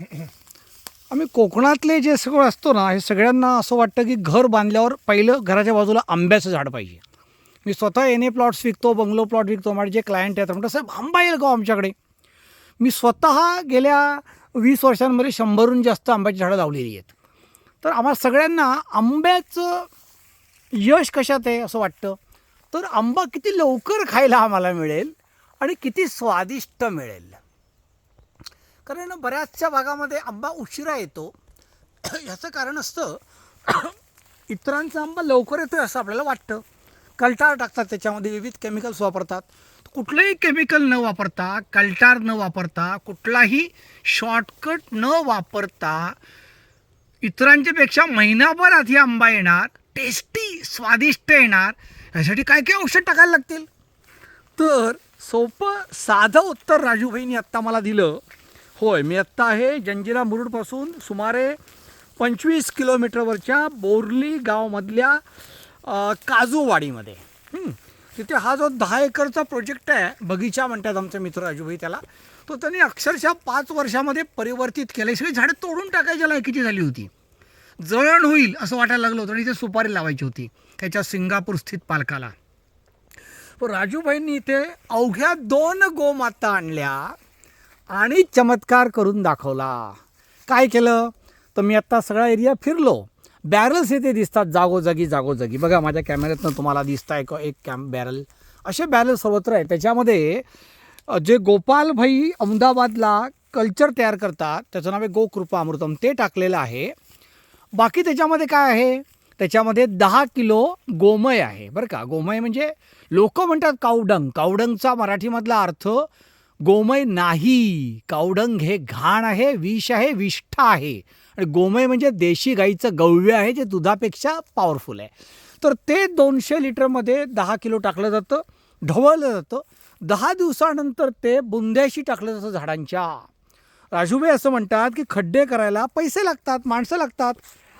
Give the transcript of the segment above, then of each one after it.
आम्ही कोकणातले जे सगळं असतो ना हे सगळ्यांना असं वाटतं की घर बांधल्यावर पहिलं घराच्या बाजूला आंब्याचं झाड पाहिजे. मी स्वतः एन ए प्लॉट्स विकतो बंगलो प्लॉट विकतो माझे जे क्लायंट आहेत म्हणतात साहेब आंबा येईल का हो आमच्याकडे? मी स्वतः गेल्या वीस वर्षांमध्ये शंभरहून जास्त आंब्याची झाडं लावलेली आहेत. तर आम्हा सगळ्यांना आंब्याचं यश कशात आहे असं वाटतं? तर आंबा किती लवकर खायला आम्हाला मिळेल आणि किती स्वादिष्ट मिळेल? कारण बऱ्याचशा भागामध्ये आंबा उशिरा येतो. ह्याचं कारण असतं इतरांचा आंबा लवकर येतो असं आपल्याला वाटतं. कल्टार टाकतात त्याच्यामध्ये विविध केमिकल्स वापरतात. कुठलंही केमिकल न वापरता कल्टार न वापरता कुठलाही शॉर्टकट न वापरता इतरांच्यापेक्षा महिनाभर आधी आंबा येणार टेस्टी स्वादिष्ट येणार यासाठी काय काय औषध टाकायला लागतील? तर सोपं साधं उत्तर राजूभाईंनी आत्ता मला दिलं होय मी आत्ता आहे जंजिरा मुरुडपासून सुमारे पंचवीस किलोमीटरवरच्या बोरली गावमधल्या काजूवाडीमध्ये. तिथे हा जो दहा एकरचा प्रोजेक्ट आहे बगीचा म्हणतात आमचे मित्र राजूभाई त्याला तो त्यांनी अक्षरशः पाच वर्षामध्ये परिवर्तित केलं सगळी झाडं तोडून टाकायच्या लायकीची झाली होती. जळण होईल असं वाटायला लागलं होतं आणि इथे सुपारी लावायची होती त्याच्या सिंगापूर स्थित पालकाला पण राजूभाईंनी इथे अवघ्या दोन गोमाता आणल्या. आणि चमत्कार करून दाखवला. काय केलं? तर मी आत्ता सगळा एरिया फिरलो. बॅरल्स इथे दिसतात जागोजागी जागोजागी. बघा माझ्या कॅमेऱ्यातनं तुम्हाला दिसतं आहे एक कॅम बॅरल असे बॅरल सर्वत्र आहे त्याच्यामध्ये जे गोपालभाई अहमदाबादला कल्चर तयार करतात त्याचं नाव आहे गोकृपा अमृतम. ते टाकलेलं आहे. बाकी त्याच्यामध्ये काय आहे? त्याच्यामध्ये दहा किलो गोमय आहे. बरं का? गोमय म्हणजे लोक म्हणतात कावडंग. कावडंगचा मराठीमधला अर्थ गोमय नाही कावडंग हे घाण आहे विष आहे विष्ठा आहे. आणि गोमय म्हणजे देशी गाईचं गव्य आहे जे दुधापेक्षा पॉवरफुल आहे. तर ते दोनशे लिटरमध्ये दहा किलो टाकलं जातं ढवळलं जातं. दहा दिवसानंतर ते बुंद्याशी टाकलं जातं झाडांच्या. राजूबाई असं म्हणतात की खड्डे करायला पैसे लागतात माणसं लागतात.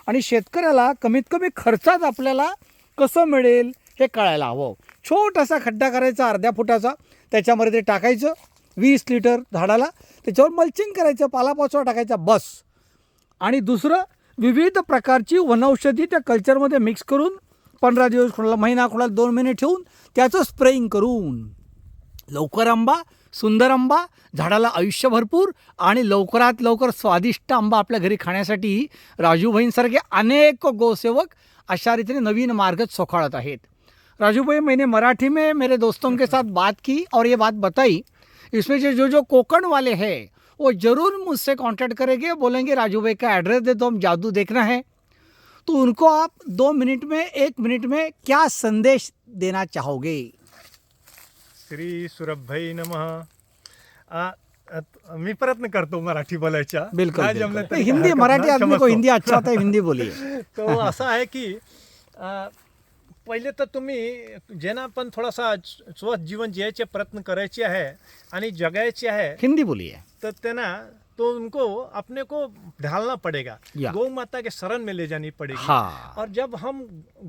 आणि शेतकऱ्याला कमीत कमी खर्चात आपल्याला कसं मिळेल हे कळायला हवं. छोटासा खड्डा करायचा अर्ध्या फुटाचा. त्याच्यामध्ये ते टाकायचं. वीस लिटर झाडाला त्याच्यावर मल्चिंग करायचं पालापाचोळा टाकायचा बस. आणि दुसरं विविध प्रकारची वनौषधी त्या कल्चरमध्ये मिक्स करून पंधरा दिवस कोणाला महिना कोणाला दोन महिने ठेवून त्याचं स्प्रेइंग करून. लवकर आंबा सुंदर आंबा झाडाला आयुष्य भरपूर आणि लवकरात लवकर स्वादिष्ट आंबा आपल्या घरी खाण्यासाठी राजूभाईंसारखे अनेक गोसेवक अशा रीतीने नवीन मार्ग सोखाळत आहेत. राजू भाई मैंने मराठी में मेरे दोस्तों के साथ बात की और ये बात बताई इसमें से जो जो कोकण वाले हैं वो ज़रूर मुझसे कांटेक्ट करेंगे बोलेंगे राजू भाई का एड्रेस दे दो हम जादू देखना है। तो उनको आप दो मिनट में एक मिनट में क्या संदेश देना चाहोगे? श्री सुरभई नमः। आ, अत- मी प्रयत्न करतो मराठी बोलायचा। बिल्कुल, हिंदी मराठी आदमी को हिंदी अच्छा आता है हिंदी बोलिए. तो असं आहे की पहिले तर तुम्ही ज्यांना पण थोडासा स्व जीवन जियायचे प्रयत्न करायचे आहे आणि जगायचे आहे हिंदी बोलिए तो त्यांना तो उनको अपने को ढालना पड़ेगा। गौ माता के शरण में ले जानी पड़ेगी हाँ और जब हम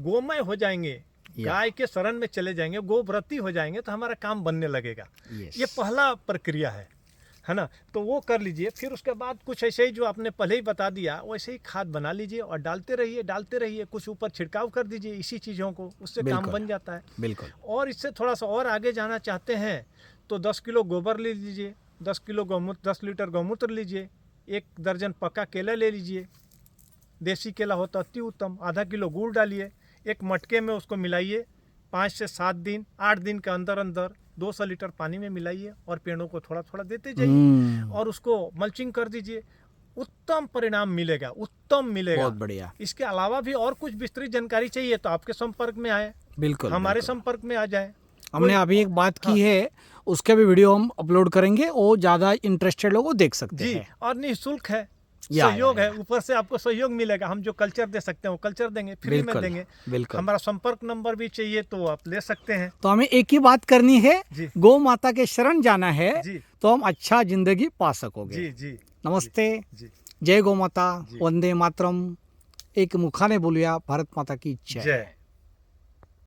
गोमय हो जाएंगे। गाय के शरण में चले जाएंगे गोव्रती हो जाएंगे तो हमारा काम बनने लगेगा. ये पहला प्रक्रिया है है ना? तो वो कर लीजिए फिर उसके बाद कुछ ऐसे ही जो आपने पहले ही बता दिया वैसे ही खाद बना लीजिए और डालते रहिए डालते रहिए कुछ ऊपर छिड़काव कर दीजिए इसी चीज़ों को उससे काम बन जाता है। बिल्कुल। और इससे थोड़ा सा और आगे जाना चाहते हैं तो दस किलो गोबर ले लीजिए दस किलो गौमूत्र दस लीटर गौमूत्र लीजिए एक दर्जन पक्का केला ले लीजिए देसी केला होता अति उत्तम आधा किलो गुड़ डालिए एक मटके में उसको मिलाइए पाँच से सात दिन आठ दिन के अंदर अंदर दो सौ लीटर पानी में मिलाइए और पेड़ों को थोड़ा थोड़ा देते जाइए हम्म, और उसको मल्चिंग कर दीजिए। उत्तम परिणाम मिलेगा उत्तम मिलेगा। बहुत बढ़िया। इसके अलावा भी और कुछ विस्तृत जानकारी चाहिए तो आपके संपर्क में आए। बिल्कुल हमारे। संपर्क में आ जाए। हमने अभी एक बात की है। उसके भी वीडियो हम अपलोड करेंगे वो ज़्यादा इंटरेस्टेड लोग देख सकते हैं। और निःशुल्क है। या, सहयोग या, है ऊपर से आपको सहयोग मिलेगा। हम जो कल्चर दे सकते हैं वो कल्चर देंगे फ्री में देंगे। बिल्कुल। हमारा संपर्क नंबर भी चाहिए तो आप ले सकते हैं। तो हमें एक ही बात करनी है गो माता के शरण जाना है तो हम अच्छा ज़िंदगी पा सकोगे। जी जी। नमस्ते। जय गौ माता वंदे मातरम। एक मुखाने बोलिया भारत माता की इच्छा जय।